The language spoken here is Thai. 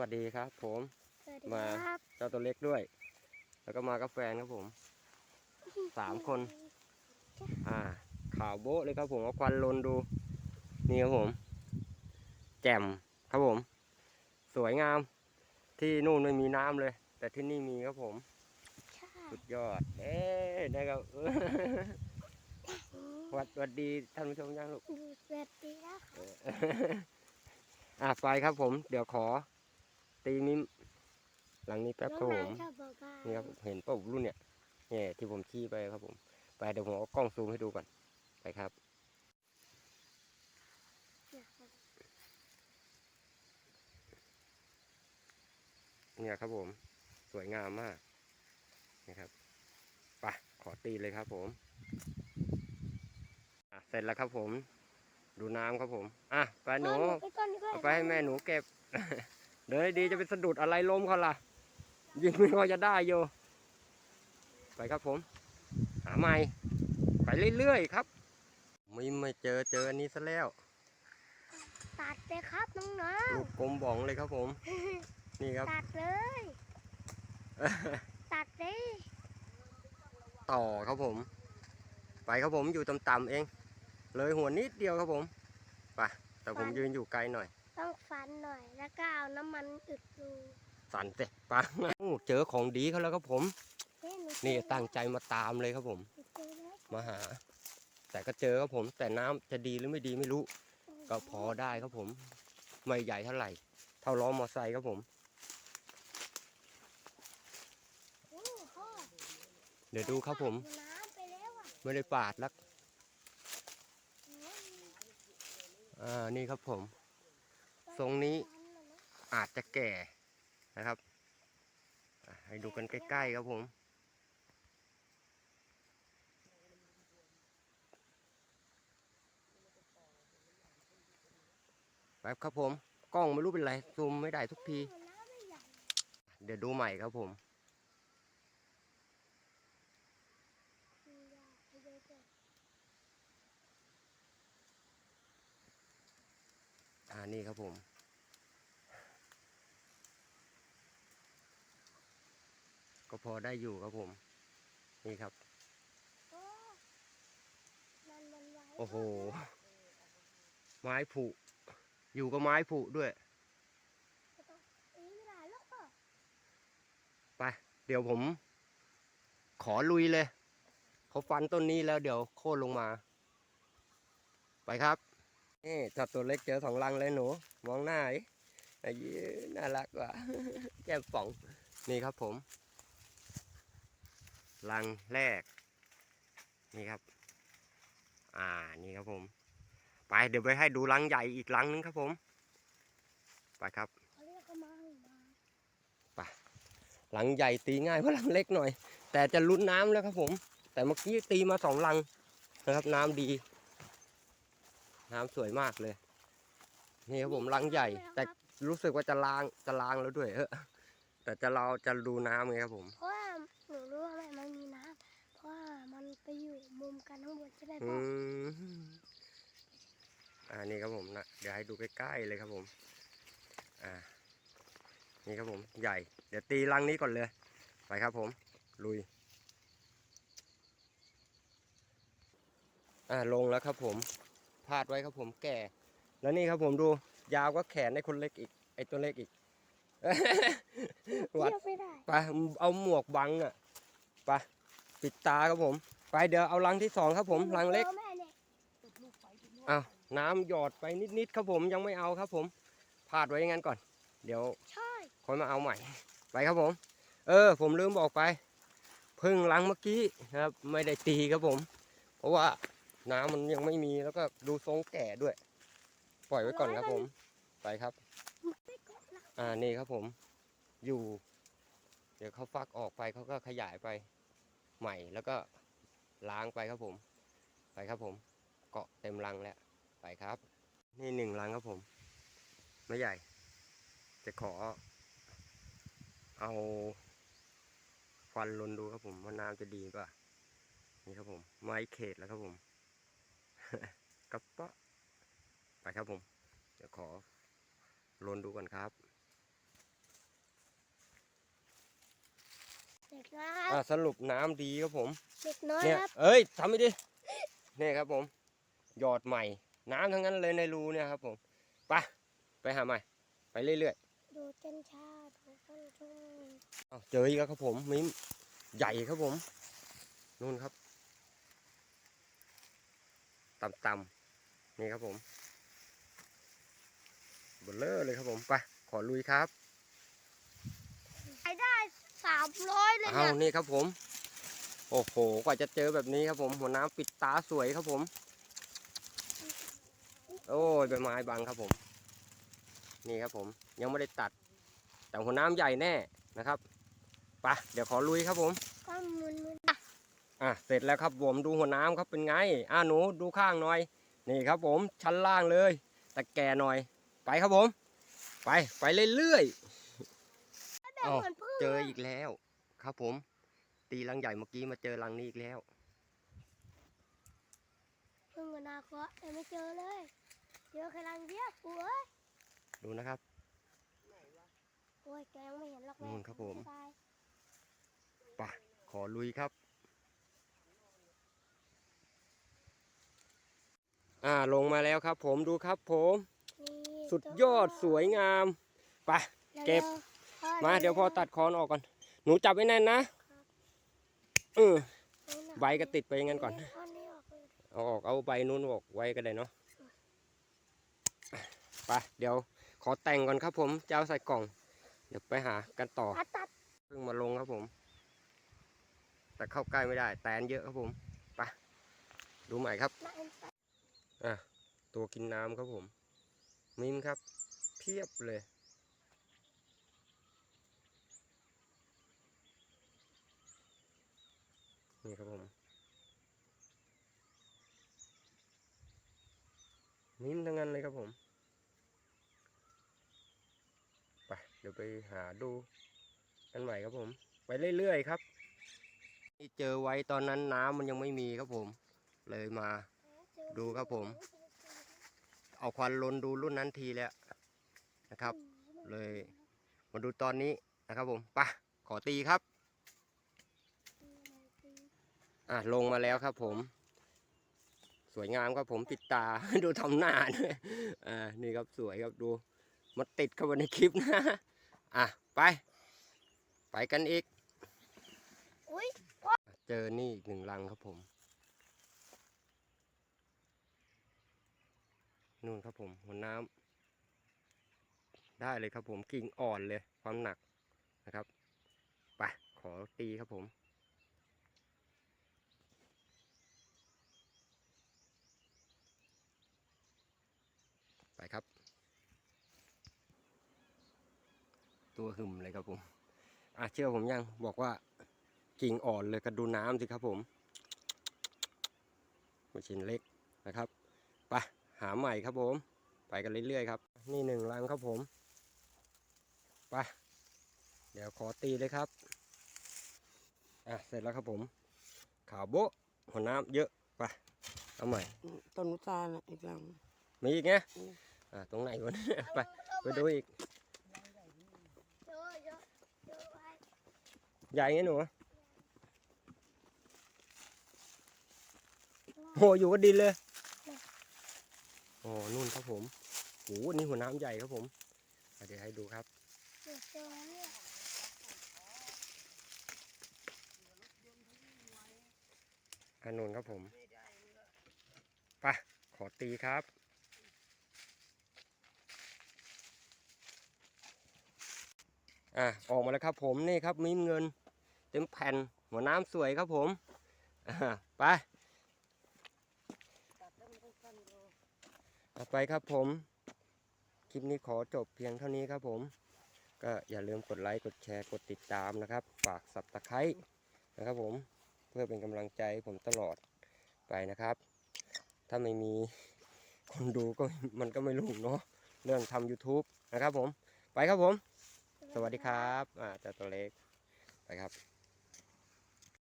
วัสดีครับ ผมสวัสดีมาครับเจ้าตัวเล็กด้วย แล้วก็มากับแฟนครับผมสามคน อ่าข่าวโบ๊ะเลยครับผมเอาควันลนดู นี่ครับผม แจ่มครับผม สวยงาม ที่นู่นไม่มีน้ำเลย แต่ที่นี่มีครับผมใช่สุดยอด เอ๊ะนะครับสวัสสวัสดีท่านผู้ชมยังลูกดูสวัสดีแล้วอะไปครับผม เดี๋ยวขอ ตีมิมหลังนี้แป๊บครับผมชอบบอกว่านี่ครับเห็นเป้ารุ่นเนี่ยเนี่ยที่ผมชี้ไปครับผม ไปเดี๋ยวผมเอากล้องซูมให้ดูก่อนไปครับเนี่ยครับผมสวยงามมากนะครับไปขอตีเลยครับผมอะเสร็จแล้วครับผม ดูน้ำครับผม อะไปหนูไปก่อนดีกว่าเอาไปให้แม่หนูเก็บ เดี๋ยวให้ดีจะไปสะดุดอะไรล้มเขาล่ะ ยิงไม่พอจะได้อยู่ไปครับผม หาใหม่ ไปเรื่อยๆครับไม่ไม่เจอเจออันนี้ซะแล้ว ตัดเลยครับน้องลูกกลมบ่องเลยครับผม นี่ครับ ๆตัดเลย ตัดเลยต่อครับผม ไปครับผมอยู่ต่ำๆเอง เลยหัวนิดเดียวครับผม ไป แต่ผมยืนอยู่ไกลหน่อย ต้องฟันหน่อย แล้วก็เอาน้ำมันอึดดูสั่นเตะปังโอ้เจอของดีเขาแล้วครับผมเฮ้ยหเจอนี่ตั้งใจมาตามเลยครับผมหนูเจอแล้วมาหา แต่ก็เจอครับผม แต่น้ำจะดีหรือไม่ดีไม่รู้ ก็พอได้ครับผม ไม่ใหญ่เท่าไหร่ เท่าล้อมอไซค์ครับผมโอ้พ่อเดี๋ยวดูครับผมน้ำไปแล้วอะไม่ได้ปาดแล้วโอ้ยอ่า นี่ครับผม ทรงนี้อาจจะแก่นะครับให้ดูกันใกล้ ๆ ครับผม แป๊บครับผม กล้องไม่รู้เป็นไร ซูมไม่ได้ทุกที เดี๋ยวดูใหม่ครับผมใหญ่ไม่ใหญ่เกิน อ่า นี่ครับผม ก็พอได้อยู่ครับผม นี่ครับ โอ้มันมันไว้โอ้โห ไม้ผุ อยู่กับไม้ผุด้วยอีไม่ได้แล้วก็ไปเดี๋ยวผม ขอลุยเลยเขาฟันต้นนี้แล้วเดี๋ยวโค่นลงมา ไปครับ นี่จับตัวเล็กเจอสองลังเลยหนู มองหน้าดิไอ้ยี่น่ารักว่ะแก้มป่องนี่ครับผม ลังแรก นี่ครับ อ่านี่ครับผม ไปเดี๋ยวไปให้ดูลังใหญ่อีกลังนึงครับผม ไปครับเขาเรียกกันมามาหลังใหญ่ตีง่ายกว่าหลังเล็กหน่อย แต่จะลุ้นน้ำแล้วครับผม แต่เมื่อกี้ตีมาสองลังนะครับน้ำดี น้ำสวยมากเลย นี่ครับผมลังใหญ่ แต่รู้สึกว่าจะล้างจะล้างแล้วด้วยเออแต่จะเราจะดูน้ำไงครับผม เพราะว่าหนูรู้ว่ามันมันมีน้ำเพราะว่ามันไปอยู่มุมกันทั้างบนใช่ไหมอืพ่อมอ่านี่ครับผมนะเดี๋ยวให้ดูใกล้ๆเลยครับผม อ่า นี่ครับผมใหญ่ เดี๋ยวตีลังนี้ก่อนเลย ไปครับผม ลุย อ่าลงแล้วครับผม พาดไว้ครับผมแก่ แล้วนี่ครับผมดูยาวก็แขนในคนเล็กอีก ไอตัวเล็กอีกวัดเทียบไม่ได้ไปเอาหมวกบังอะไปปิดตาครับผม ไปเดี๋ยวเอาลังที่สองครับผมลังเล็กจอแม่เนี่ยอ้าวน้ำหยอดไปนิดๆครับผมยังไม่เอาครับผมพาดไว้อย่างนั้นก่อน เดี๋ยวใช่ค่อยมาเอาใหม่ ไปครับผม เออ ผมลืมบอกไป พึ่งลังเมื่อกี้นะครับ ไม่ได้ตีครับผม เพราะว่า น้ำมันยังไม่มีแล้วก็ดูทรงแก่ด้วย ปล่อยไว้ก่อนครับผม ไปครับไม่กดละอ่านี่ครับผม อยู่ เดี๋ยวเขาฟักออกไปเขาก็ขยายไปใหม่แล้วก็ล้างไปครับผม ไปครับผม เกาะเต็มรังแล้วไปครับ นี่หนึ่งรังครับผม ไม่ใหญ่ จะขอ เอาฟันลนดูครับผมว่าน้ำจะดีป่ะนี่ครับผม ไม้เขตแล้วครับผม กระปาะไปครับผม จะขอลนดูก่อนครับเด็กน้อยครับสรุปน้ำดีครับผม เด็กน้อยเนี่ยครับเอ้ยทำไปดิ เนี่ยครับผม หยอดใหม่ น้ำทั้งนั้นเลยในรูเนี่ยครับผมไปไปหาใหม่ ไปเรื่อยดูต้นชาดูต้นชุ่มๆเเจออีกแล้วครับผมมิ้มใหญ่ครับผมนู่นครับ ต่ำๆนี่ครับผมเบลเลอร์เลยครับผมไปขอลุยครับไอ้ได้สามร้อยเลยเอาเนี่ยนี่ครับผม โอ้โหกว่าจะเจอแบบนี้ครับผม หัวน้ำปิดตาสวยครับผม โอ้ยใบไม้บังครับผม นี่ครับผมยังไม่ได้ตัด แต่หัวน้ำใหญ่แน่นะครับไปะเดี๋ยวขอลุยครับผม ก็หมุนหมุน อะเสร็จแล้วครับผมดูหัวน้ำครับเป็นไงอ่าหนูดูข้างหน่อย นี่ครับผมชั้นล่างเลยแต่แก่หน่อย ไปครับผม ไปไปเรื่อยๆแบบเหมือนพึ่งเจออีกแล้ว ครับผม ตีรังใหญ่เมื่อกี้มาเจอรังนี้อีกแล้วพึ่งกับนาเคราะห์แต่ไม่เจอเลยเจอแค่รังเดียวโอ้ยดูนะครับโอ้ยแกยังไม่เห็นหรอกแม่นู่นครับผมตายไปขอลุยครับ อ่าลงมาแล้วครับ ผมดูครับผมนี่สุดยอดสวยงามไปเก็บร็วๆมาเดี๋ยวพอตัดคอนออกก่อน หนูจับไว้แน่นนะเออเอาหนัใบก็ติดไปอย่างนั้นก่อนเาท่อนนี้ออกเลยเอาออกเอาใบนู้นออกไว้ก็ได้เนาะไปเดี๋ยวขอแต่งก่อนครับผมจะเอาใส่กล่อง เดี๋ยวไปหากันต่อตัดตัดเพิ่งมาลงครับผม แต่เข้าใกล้ไม่ได้ แตนเยอะครับผมไปดูใหม่ครับมาเอะตัวกินน้ำครับผม มิมครับ เพียบเลย นี่ครับผม มิมทั้งนั้นเลยครับผม ไป เดี๋ยวไปหาดูกันใหม่ครับผม ไปเรื่อยๆครับที่เจอไว้ตอนนั้นน้ำมันยังไม่มีครับผม เลยมา ดูครับผม เอาควันลนดูรุ่นนั้นทีแล้วนะครับ เลยมาดูตอนนี้นะครับผมไปะขอตีครับอะลงมาแล้วครับผม สวยงามครับผมปิดตาดูทำหน้าด้วยอ่านี่ครับสวยครับดูมาติดเข้ามาในคลิปนะอะไป ไปกันอีกอุ้ยเจอนี่อีกหนึ่งรังครับผม นู่นครับผมหัวน้ำได้เลยครับผมกิ่งอ่อนเลยความหนักนะครับไปขอตีครับผมไปครับ ตัวหึมเลยครับผมอะเชื่อผมยังบอกว่ากิ่งอ่อนเลยก็ดูน้ำสิครับผมไม่ชิ้นเล็กนะครับไป หาใหม่ครับผม ไปกันเรื่อยๆครับ นี่หนึ่งรังครับผม ไป เดี๋ยวขอตีเลยครับ อะ เสร็จแล้วครับผม ขาวโบ๊ะหัวน้ำเยอะ ไป เอาใหม่ ต้นนุตาลน่ะอีกหลังมีอีกไงอืมอะ ตรงไหนวะเนี่ยไป ไปดูอีกเยอะเยอะเยอะไว้ใหญ่ไงหนูโหอยู่ก็ดินเลย โอ้นู่นครับผมโอ้นี่หัวน้ำใหญ่ครับผมเดี๋ยวให้ดูครับอันนู้นครับผมไปขอตีครับอะออกมาแล้วครับผมนี่ครับมีเงิน เต็มแผ่นหัวน้ำสวยครับผมอ่าไปเอา ไปครับผม คลิปนี้ขอจบเพียงเท่านี้ครับผม ก็อย่าลืมกดไลค์ กดแชร์ กดติดตามนะครับ ฝากสับตะไคร้นะครับผม เพื่อเป็นกำลังใจผมตลอดไปนะครับ ถ้าไม่มีคนดูก็มันก็ไม่รุ่งเนาะ เรื่องทำ YouTube นะครับผม ไปครับผม สวัสดีครับ อ่าจ้าตัวเล็ก ไปครับ